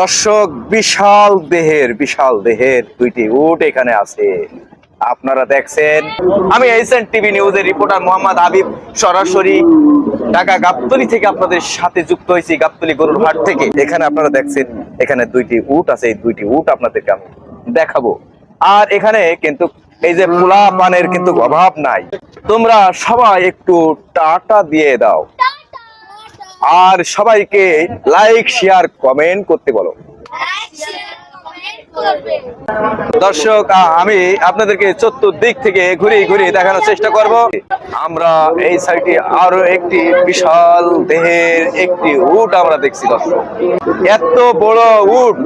দর্শক, বিশাল দেহের বিশাল দেহের দুইটি উট এখানে আছে। আপনারা দেখছেন, আমি এইচএন টিভি নিউজের রিপোর্টার মোহাম্মদ হাবিব সরাসরি ঢাকা গাবতলি থেকে আপনাদের সাথে যুক্ত হয়েছি, গাবতলি গরুর হাট থেকে। এখানে আপনারা দেখছেন, এখানে দুইটি উট আছে, এই দুইটি উট আপনাদেরকে আমি দেখাবো। আর এখানে কিন্তু এই যে পোলা পানের কিন্তু অভাব নাই। তোমরা সবাই একটু টাটা দিয়ে দাও। আর সবাইকে লাইক শেয়ার কমেন্ট করতে বলো। দর্শক আমি আপনাদেরকে চতুর্দিক থেকে ঘুরে ঘুরে দেখানোর চেষ্টা করব। আমরা এই সাইডে আরও একটি বিশাল দেহের একটি উট আমরা দেখছি, দর্শক। এত বড় উট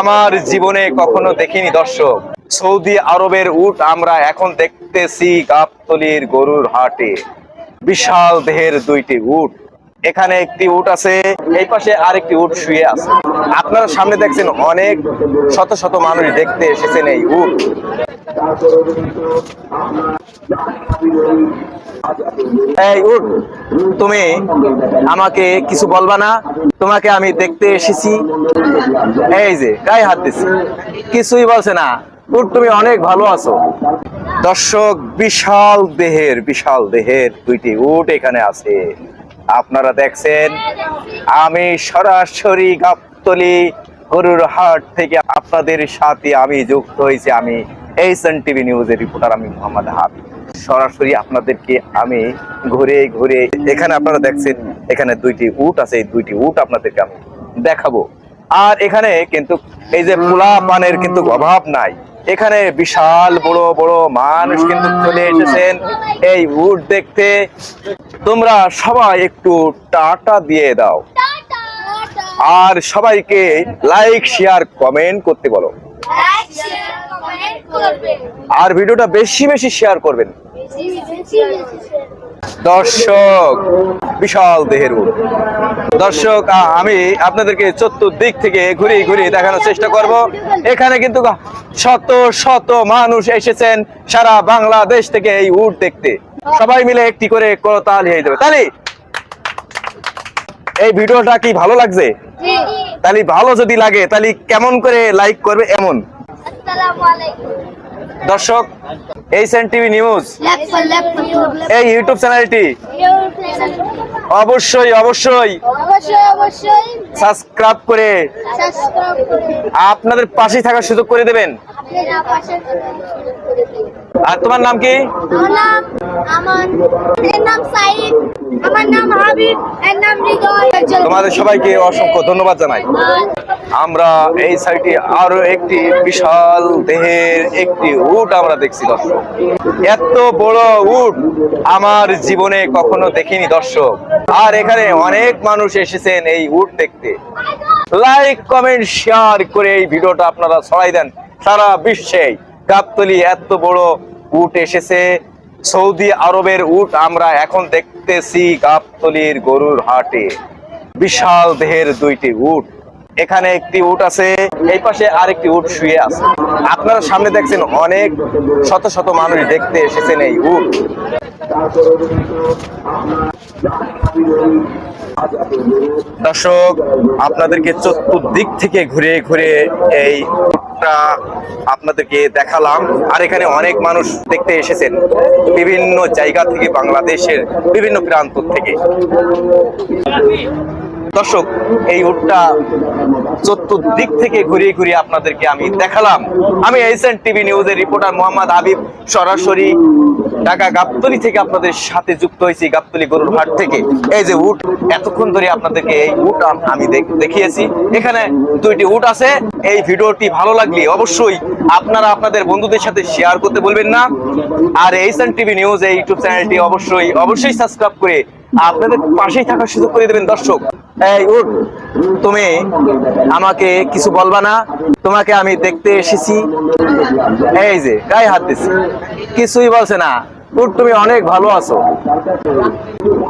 আমার জীবনে কখনো দেখিনি, দর্শক। সৌদি আরবের উট আমরা এখন দেখতেছি গাবতলির গরুর হাটে। বিশাল দেহের দুইটি উট। এখানে একটি উট আছে, এই পাশে আরেকটি উট শুয়ে আছে। আপনারা সামনে দেখছেন অনেক শত শত মানুষ দেখতে এসেছেন এই উট। এই উট, তুমি আমাকে কিছু বলবা না? তোমাকে আমি দেখতে এসেছি। এই যে, গায়ে হাত দিচ্ছি কিছুই বলছে না। উট, তুমি অনেক ভালো আছো। দর্শক, বিশাল দেহের বিশাল দেহের দুইটি উট এখানে আছে। আপনারা দেখছেন, আমি সরাসরি গাবতলি গরুর হাট থেকে আপনাদের সাথে আমি যুক্ত হয়েছি, আমি এইচএন টিভি নিউজের রিপোর্টার আমি মোহাম্মদ হাবিব সরাসরি আপনাদেরকে আমি ঘুরে ঘুরে, এখানে আপনারা দেখছেন, এখানে দুইটি উট আছে, এই দুইটি উট আপনাদেরকে আমি দেখাবো। আর এখানে কিন্তু এই যে পোলা পানের কিন্তু অভাব নাই। এখানে বিশাল বড় বড় মানুষ কিন্তু চলে এসেছেন। এই উট দেখতে তোমরা সবাই একটু টাটা দিয়ে দাও। আর সবাইকে লাইক শেয়ার কমেন্ট করতে বলো। আর ভিডিওটা বেশি বেশি শেয়ার করবেন। দর্শক বিশাল দেহের দর্শক আমি আপনাদেরকে চতুর্দিক থেকে ঘুরে ঘুরে দেখানোর চেষ্টা করব। এখানে কিন্তু শত শত মানুষ এসেছেন সারা বাংলাদেশ থেকে এই উট দেখতে। সবাই মিলে একটি করে করতাল হয়ে যাবে তাহলে এই ভিডিওটা কি ভালো লাগছে? তাহলে ভালো যদি লাগে তাহলে কেমন করে লাইক করবে এমন? দর্শক এই সেন টিভি নিউজ এই ইউটিউব চ্যানেলটি অবশ্যই অবশ্যই অবশ্যই অবশ্যই। সাবস্ক্রাইব করে সাবস্ক্রাইব করে আপনাদের পাশে থাকার সুযোগ করে দেবেন। আর তোমার নাম কি? আমার নাম আমার এর নাম সাইদ আমার নাম হাবিব এর নাম হৃদয়। তোমাদের সবাইকে অসংখ্য ধন্যবাদ জানাই। আমরা এই সাইটে আরও একটি বিশাল দেহের একটি উট আমরা দেখছি দর্শক। এত বড় উট আমার জীবনে কখনো দেখিনি দর্শক। আর এখানে অনেক মানুষ এসেছেন এই উট দেখতে। লাইক কমেন্ট শেয়ার করে এই ভিডিওটা আপনারা ছড়াই দেন। সারা বিশ্বে গাবতলি এত বড় উট এসেছে। সৌদি আরবের উট আমরা এখন দেখতেছি গাবতলির গরুর হাটে। বিশাল দেহের দুইটি উট। এখানে একটি উট আছে, এই পাশে আরেকটি উট শুয়ে আছে। আপনারা সামনে দেখছেন অনেক শত শত মানুষ দেখতে এসেছেন এই উট। দর্শক, আপনাদেরকে চতুর্দিক থেকে ঘুরে ঘুরে এই উটটা আপনাদেরকে দেখালাম। আর এখানে অনেক মানুষ দেখতে এসেছেন। বিভিন্ন জায়গা থেকে বাংলাদেশের বিভিন্ন প্রান্ত থেকে। দর্শক, এই উটটা চতুর্দিক থেকে ঘুরিয়ে ঘুরিয়ে আপনাদেরকে আমি দেখালাম। আমি এইচএন টিভি নিউজের রিপোর্টার মোহাম্মদ হাবিব, সরাসরি ঢাকা গাবতলি থেকে আপনাদের সাথে যুক্ত হয়েছি, গাবতলি গরুর হাট থেকে। এই যে উট, এতক্ষণ ধরে আপনাদেরকে এই উট আমি দেখিয়েছি। এখানে দুইটি উট আছে। এই ভিডিওটি ভালো লাগলে অবশ্যই আপনারা আপনাদের বন্ধুদের সাথে শেয়ার করতে বলবেন না। আর এইচএন টিভি নিউজ এই ইউটিউব চ্যানেলটি অবশ্যই অবশ্যই সাবস্ক্রাইব করে আপনাদের পাশেই থাকার সুযোগ করে দেবেন দর্শক। এই, উঠ, তুমি আমাকে কিছু বলবা না, তোমাকে আমি দেখতে এসেছি। এই যে, গায়ে হাত দিচ্ছি কিছুই বলছে না। উঠ, তুমি অনেক ভালো আছো।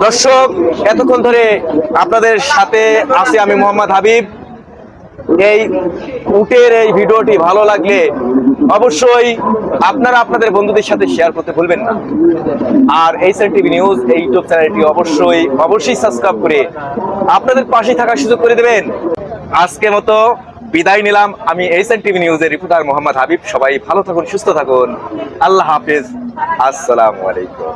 দর্শক, এতক্ষণ ধরে আপনাদের সাথে আছি আমি মোহাম্মদ হাবিব। এই উটের এই ভিডিওটি ভালো লাগলে অবশ্যই আপনারা আপনাদের বন্ধুদের সাথে শেয়ার করতে ভুলবেন না। আর এই টিভি নিউজ এই ইউটিউব চ্যানেলটি অবশ্যই অবশ্যই সাবস্ক্রাইব করে আপনাদের পাশে থাকার সুযোগ করে দেবেন। আজকে মতো বিদায় নিলাম। আমি এইচএন টিভি নিউজের রিপোর্টার মোহাম্মদ হাবিব। সবাই ভালো থাকুন, সুস্থ থাকুন। আল্লাহ হাফিজ। আসসালামু আলাইকুম।